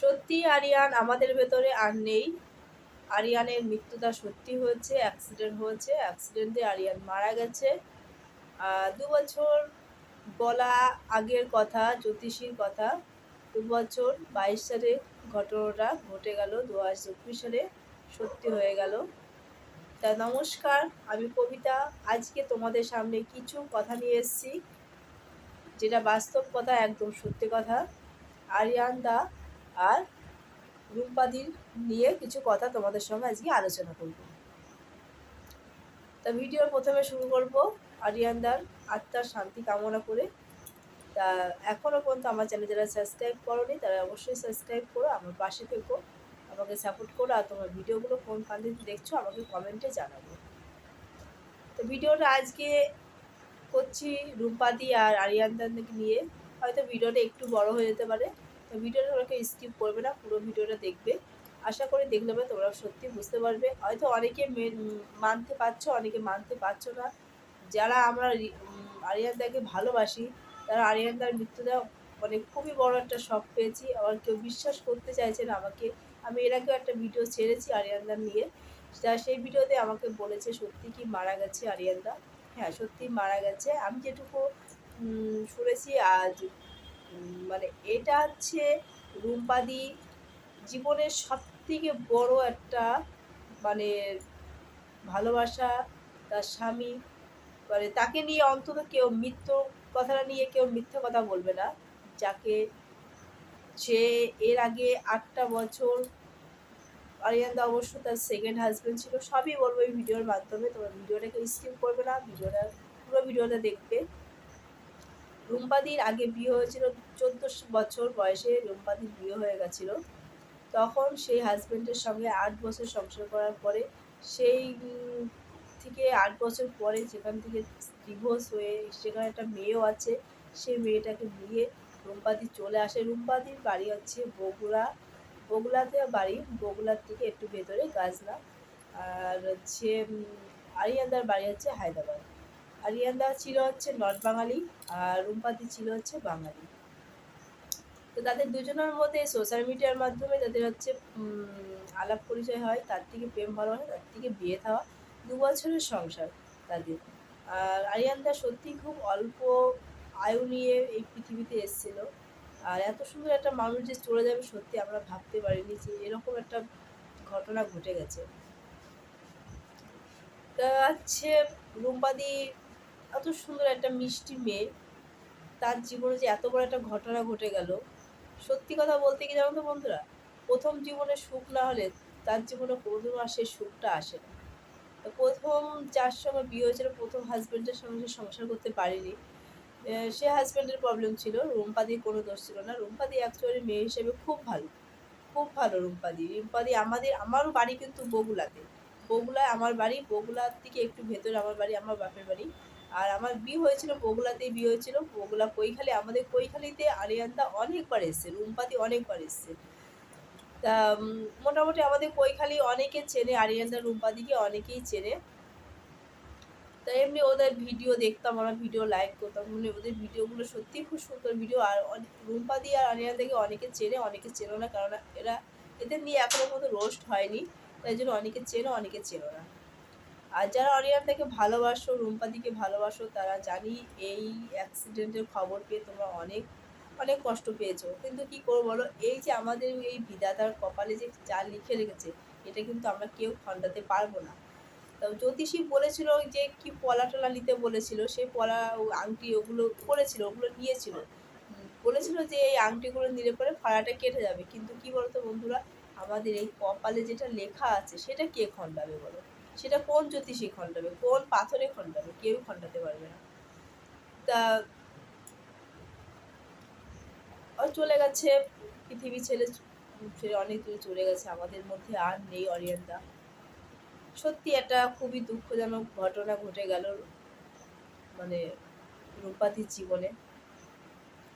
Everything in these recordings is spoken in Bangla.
সত্যি, আরিয়ান, আমাদের ভেতরে আর নেই। আরিয়ানের মৃত্যুটা সত্যি হয়েছে অ্যাক্সিডেন্ট হয়েছে। অ্যাক্সিডেন্টে আরিয়ান মারা গেছে। দু বছর বলা আগের কথা, জ্যোতিষীর কথা। দু বছর বাইশ সালে ঘটনাটা ঘটে গেল, দু হাজার চব্বিশ সালে সত্যি হয়ে গেল। তা নমস্কার, আমি কবিতা। আজকে তোমাদের সামনে কিছু কথা নিয়ে এসেছি, যেটা বাস্তব কথা, একদম সত্যি কথা। আরিয়ান দা আর রূপবাদীর নিয়ে কিছু কথা তোমাদের সঙ্গে আজকে আলোচনা করব। তা ভিডিও প্রথমে শুরু করব আরিয়ানদার আত্মার শান্তি কামনা করে। তা এখনও পর্যন্ত আমার চ্যানেল যারা সাবস্ক্রাইব করোনি, তারা অবশ্যই সাবস্ক্রাইব করো, আমার পাশে থেকো, আমাকে সাপোর্ট করো, আর তোমার ভিডিওগুলো কোন কান্দিতে দেখছ আমাকে কমেন্টে জানাব। তো ভিডিওটা আজকে করছি রূপবাদী আর আরিয়ানদাকে নিয়ে। হয়তো ভিডিওটা একটু বড় হয়ে যেতে পারে। ভিডিওটা তোমাকে স্কিপ করবে না, পুরো ভিডিওটা দেখবে। আশা করি দেখলে তোমরা সত্যি বুঝতে পারবে। হয়তো অনেকে মানতে পারছ, অনেকে মানতে পারছ না। যারা আমরা আরিয়ানদাকে ভালোবাসি, তারা আরিয়ানদার মৃত্যুটা মানে খুবই বড় একটা শখ পেয়েছি। আবার কেউ বিশ্বাস করতে চাইছে না আমাকে। আমি এর আগেও একটা ভিডিও ছেড়েছি আরিয়ানদার নিয়ে। তা সেই ভিডিওতে আমাকে বলেছে, সত্যি কি মারা গেছে আরিয়ানদা? হ্যাঁ সত্যি মারা গেছে। আমি যেটুকু শুনেছি আজ মানে এটা হচ্ছে রুম্পাদি জীবনের সব থেকে বড় একটা মানে ভালোবাসা, তার স্বামী। মানে তাকে নিয়ে অন্তত কেউ মিথ্য কথাটা নিয়ে কেউ মিথ্যে কথা বলবে না। যাকে সে এর আগে আটটা বছর আরিয়ানদা অবশ্য তার সেকেন্ড হাজব্যান্ড ছিল, সবই বলব এই ভিডিওর মাধ্যমে। তোমার ভিডিওটাকে স্কিপ করবে না, ভিডিওটা, পুরো ভিডিওটা দেখবে। রুম্পাদির আগে বিয়ে হয়েছিল চোদ্দ বছর বয়সে রুম্পাদির বিয়ে হয়ে গেছিল। তখন সেই হাজবেন্ডের সঙ্গে আট বছর সংসার করার পরে সেই থেকে আট বছর পরে যেখান থেকে ডিভোর্স হয়ে সেখানে একটা মেয়েও আছে, সেই মেয়েটাকে নিয়ে রুম্পাদি চলে আসে। রুম্পাদির বাড়ি হচ্ছে বগুড়া, বগুড়াতে বাড়ি, বগুড়ার থেকে একটু ভেতরে গাজনা আর হচ্ছে আরিয়ানদার বাড়ি হচ্ছে হায়দ্রাবাদ। আরিয়ানদা ছিল হচ্ছে নর্থ বাঙালি আর রুম্পাদি ছিল হচ্ছে বাঙালি। তো তাদের দুজনের মধ্যে সোশ্যাল মিডিয়ার মাধ্যমে তাদের হচ্ছে আলাপ পরিচয় হয়, তার থেকে প্রেম ভালোবাসা তার থেকে বিয়ে থাওয়া দু বছরের সংসার তাদের। আর আরিয়ানদা সত্যি খুব অল্প আয়ু নিয়ে এই পৃথিবীতে এসেছিল। আর এত সুন্দর একটা মানুষ যে চলে যাবে সত্যি আমরা ভাবতে পারিনি যে এরকম একটা ঘটনা ঘটে গেছে। তা হচ্ছে রুম্পাদি এত সুন্দর একটা মিষ্টি মেয়ে। তার জীবনে যে এত বড় একটা ঘটনা ঘটে গেল। সত্যি কথা বলতে কি জানো তো বন্ধুরা? প্রথম জীবনে সুখ না হলে তার জীবনে কোনোদিনও আর সেই সুখটা আসে না। প্রথম যার সঙ্গে বিয়ে হয়েছিল, প্রথম হাজব্যান্ডের সঙ্গে সে সংসার করতে পারেনি। সে হাজব্যান্ডের প্রবলেম ছিল। রুম্পাদির কোনো দোষ ছিল না। রুম্পাদি অ্যাকচুয়ালি মেয়ে হিসেবে খুব ভালো। খুব ভালো রুম্পাদি রুম্পাদি আমাদের, আমারও বাড়ি কিন্তু বগুলাতে। বগুলায় আমার বাড়ি, বগুলার থেকে একটু ভেতরে আমার বাড়ি, আমার বাপের বাড়ি। আর আমার বিয়ে হয়েছিল বগুলাতেই, বিয়ে হয়েছিল বগুলা কৈখালি, আমাদের কৈখালিতে আরিয়ানদা অনেকবার এসছে, রুম্পাদি অনেকবার এসছে। তা মোটামুটি আমাদের কৈখালি অনেকে চেনে আরিয়ানদা রুম্পাদিকে অনেকেই চেনে। তা এমনি ওদের ভিডিও দেখতাম, আমরা ভিডিও লাইক করতাম মানে ওদের ভিডিওগুলো সত্যিই খুব সুন্দর ভিডিও। আর রুম্পাদি আর আরিয়ানদাকে অনেকে চেনে, অনেকে চেনো না, কারণ এরা এদের নিয়ে এখনও পর্যন্ত রোস্ট হয়নি। তাই জন্য অনেকে চেনো অনেকে চেনো না। আর যারা অরিয়ানদাকে ভালোবাসো, রুম্পাদিকে ভালোবাসো, তারা জানি এই অ্যাক্সিডেন্টের খবর পেয়ে তোমরা অনেক অনেক কষ্ট পেয়েছ। কিন্তু কি করব বলো? এই যে আমাদের এই বিধাতার কপালে যে যা লিখে রেখেছে, এটা কিন্তু আমরা কেউ খণ্ডাতে পারব না। তো জ্যোতিষী বলেছিল যে কি পলা টলা নিতে বলেছিল, সেই পলা আংটি ওগুলো করেছিল, ওগুলো নিয়েছিল। বলেছিল যে এই আংটিগুলো নিলে পরে ফাড়াটা কেটে যাবে। কিন্তু কি বলতো বন্ধুরা? আমাদের এই কপালে যেটা লেখা আছে, সেটা কে খণ্ডাবে বলো? সেটা কোন জ্যোতিষী খণ্ডাবে? কোন পাথরে খণ্ডাবে? কেউ খণ্ডাতে পারবে না। তা ও চলে গেছে পৃথিবী ছেলে ছেড়ে অনেক দূরে চলে গেছে। আমাদের মধ্যে আর নেই অরিয়ন্দা। সত্যি একটা খুবই দুঃখজনক ঘটনা ঘটে গেল মানে রূপাদির জীবনে।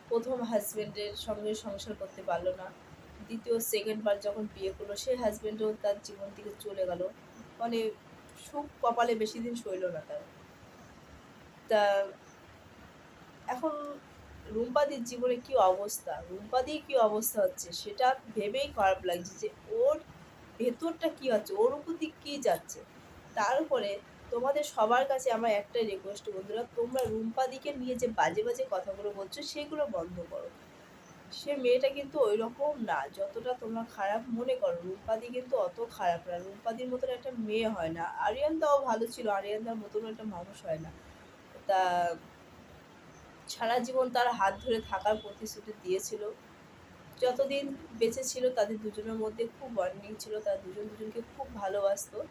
প্রথম হাজবেন্ডের সঙ্গে সংসার করতে পারল না। দ্বিতীয়, সেকেন্ড বার যখন বিয়ে করল, সেই হাজবেন্ডও তার জীবন থেকে চলে গেল। মানে সুখ কপালে বেশি দিন সইল না তার। তা এখন রুম্পাদির জীবনে কি অবস্থা? রুম্পাদির কি অবস্থা হচ্ছে? সেটা ভেবেই খারাপ লাগছে যে ওর ভেতরটা কি হচ্ছে? ওর উপর দিক কী যাচ্ছে? তার উপরে তোমাদের সবার কাছে আমার একটাই রিকোয়েস্ট বন্ধুরা, তোমরা রুম্পাদিকে নিয়ে যে বাজে বাজে কথাগুলো বলছো, সেগুলো বন্ধ করো। সে মেয়েটা কিন্তু ওই রকম না। যতটা তোমরা খারাপ মনে করো রূপাদি কিন্তু অত খারাপ না। রূপাদির মতন একটা মেয়ে হয় না। আরিয়ানদাও ভালো ছিল আরিয়ানদার মতন একটা মানুষ হয় না। তা সারা জীবন তার হাত ধরে থাকার প্রতিশ্রুতি দিয়েছিল। যতদিন বেঁচে ছিল, তাদের দুজনের মধ্যে খুব বন্ডিং ছিল, তারা দুজন দুজনকে খুব ভালোবাসতো।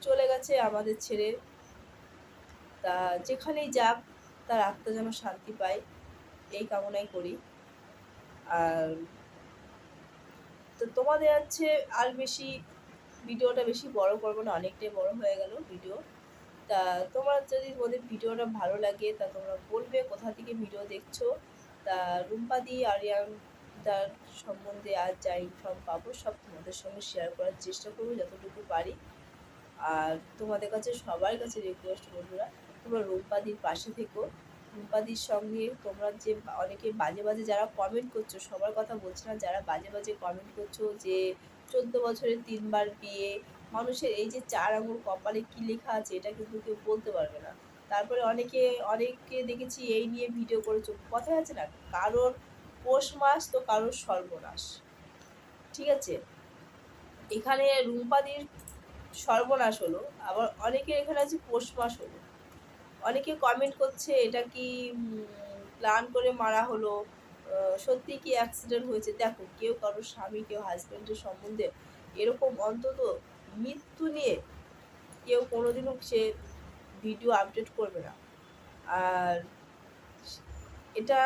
চলে গেছে আমাদের ছেড়ে। তা যেখানেই যাক, তার আত্মা যেন শান্তি পায়। এই কামনাই করি। আর তো তোমাদের হচ্ছে আর বেশি ভিডিওটা বেশি বড় করব না, অনেকটাই বড় হয়ে গেল ভিডিও। তা তোমার যদি তোমাদের ভিডিওটা ভালো লাগে, তা তোমরা বলবে কোথা থেকে ভিডিও দেখছ। তা রুম্পাদি, আরিয়ান তার সম্বন্ধে আর যা ইনফর্ম পাবো, সব তোমাদের সঙ্গে শেয়ার করার চেষ্টা করব যতটুকু পারি। আর তোমাদের কাছে, সবার কাছে রিকোয়েস্ট বন্ধুরা, তোমরা রুম্পাদির পাশে থেকো। রুম্পাদির সঙ্গে তোমরা যে অনেকে বাজে বাজে যারা কমেন্ট করছ, সবার কথা বলছি না, যারা বাজে বাজে কমেন্ট করছ যে চোদ্দ বছরের তিনবার বিয়ে, মানুষের এই যে চার আঙুল কপালে কী লেখা আছে, এটা কিন্তু কেউ বলতে পারবে না। তারপরে অনেকে অনেকে দেখেছি এই নিয়ে ভিডিও করেছ কথাই আছে না, কারোর পৌষ মাস তো কারোর সর্বনাশ। ঠিক আছে? এখানে রুম্পাদির সর্বনাশ হলো, আবার অনেকের এখানে আছে পৌষ মাস হলো। অনেকে কমেন্ট করছে, এটা কি প্ল্যান করে মারা হলো সত্যি কি অ্যাক্সিডেন্ট হয়েছে? দেখো, কেউ কারোর স্বামী, কেউ হাজব্যান্ডের সম্বন্ধে এরকম অন্তত মৃত্যু নিয়ে কেউ কোনোদিনও সে ভিডিও আপডেট করবে না। আর এটা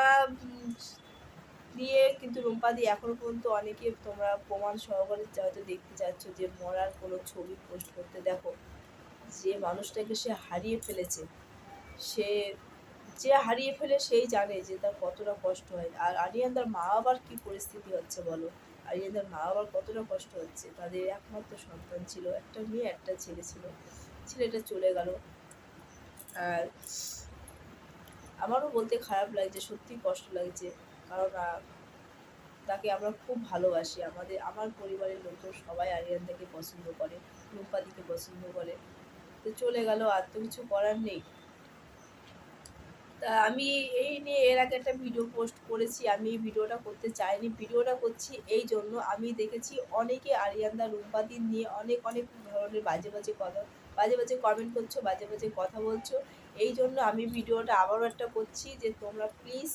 দিয়ে কিন্তু রুম্পাদি এখনও পর্যন্ত অনেকে তোমরা প্রমাণ সহকারে হয়তো দেখতে চাচ্ছ যে মরার কোনো ছবি পোস্ট করতে। দেখো, যে মানুষটাকে সে হারিয়ে ফেলেছে সে যে হারিয়ে ফেলে সেই জানে যে তার কতটা কষ্ট হয়। আর আরিয়ানদার মা বাবার কী পরিস্থিতি হচ্ছে বলো? আরিয়ানদার মা বাবার কতটা কষ্ট হচ্ছে? তাদের একমাত্র সন্তান ছিল, একটা মেয়ে, একটা ছেলে ছিল। ছেলেটা চলে গেল। আর আমারও বলতে খারাপ লাগছে সত্যি কষ্ট লাগছে। কারণ তাকে আমরা খুব ভালোবাসি। আমাদের, আমার পরিবারের লোকজন সবাই আরিয়ানদাকে পছন্দ করে রূপাদিকে পছন্দ করে। তো চলে গেল, আর তো কিছু করার নেই। আমি এই নিয়ে এর আগে একটা ভিডিও পোস্ট করেছি, আমি এই ভিডিওটা করতে চাইনি। ভিডিওটা করছি এই জন্য আমি দেখেছি অনেকে আরিয়ান্দা, রুম্পাদি নিয়ে অনেক অনেক ধরনের বাজে বাজে কথা, বাজে বাজে কমেন্ট করছ, বাজে বাজে কথা বলছো। এই জন্য আমি ভিডিওটা আবারও একটা করছি যে তোমরা প্লিজ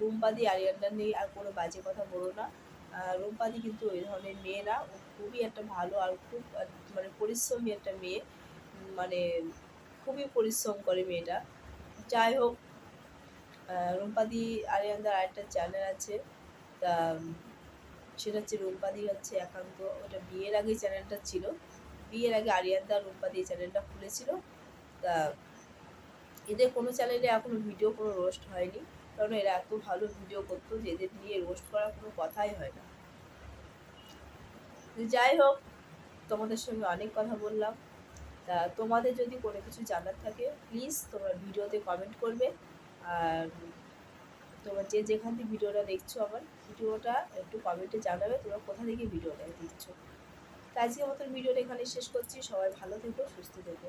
রুম্পাদি, আরিয়ানদা নিয়ে আর কোনো বাজে কথা বলো না। রুম্পাদি কিন্তু ওই ধরনের মেয়ে না, ও খুবই একটা ভালো আর খুব মানে পরিশ্রমী একটা মেয়ে। মানে খুবই পরিশ্রম করে মেয়েটা। যাই হোক রুম্পাদি আরিয়ানদার আরেকটা চ্যানেল আছে। তা সেটা হচ্ছে রুম্পাদি হচ্ছে একান্ত, ওটা বিয়ের আগেই চ্যানেলটা ছিল। বিয়ের আগে আরিয়ানদা রুম্পাদি এই চ্যানেলটা খুলেছিল। তা, এদের কোনো চ্যানেলে এখনও ভিডিও কোনো রোস্ট হয়নি। কারণ এরা এত ভালো ভিডিও করতো যে এদের নিয়ে রোস্ট করার কোনো কথাই হয় না। যাই হোক, তোমাদের সঙ্গে অনেক কথা বললাম। তা, তোমাদের যদি কোনো কিছু জানার থাকে প্লিজ তোমরা ভিডিওতে কমেন্ট করবে। আর তোমার যে যেখান থেকে ভিডিওটা দেখছ আমার, ভিডিওটা একটু কমেন্টে জানাবে, তোমরা কোথা থেকে ভিডিওটা দেখছ। তাই আজকের মতন ভিডিওটা এখানে শেষ করছি। সবাই ভালো থেকো, সুস্থ থেকো।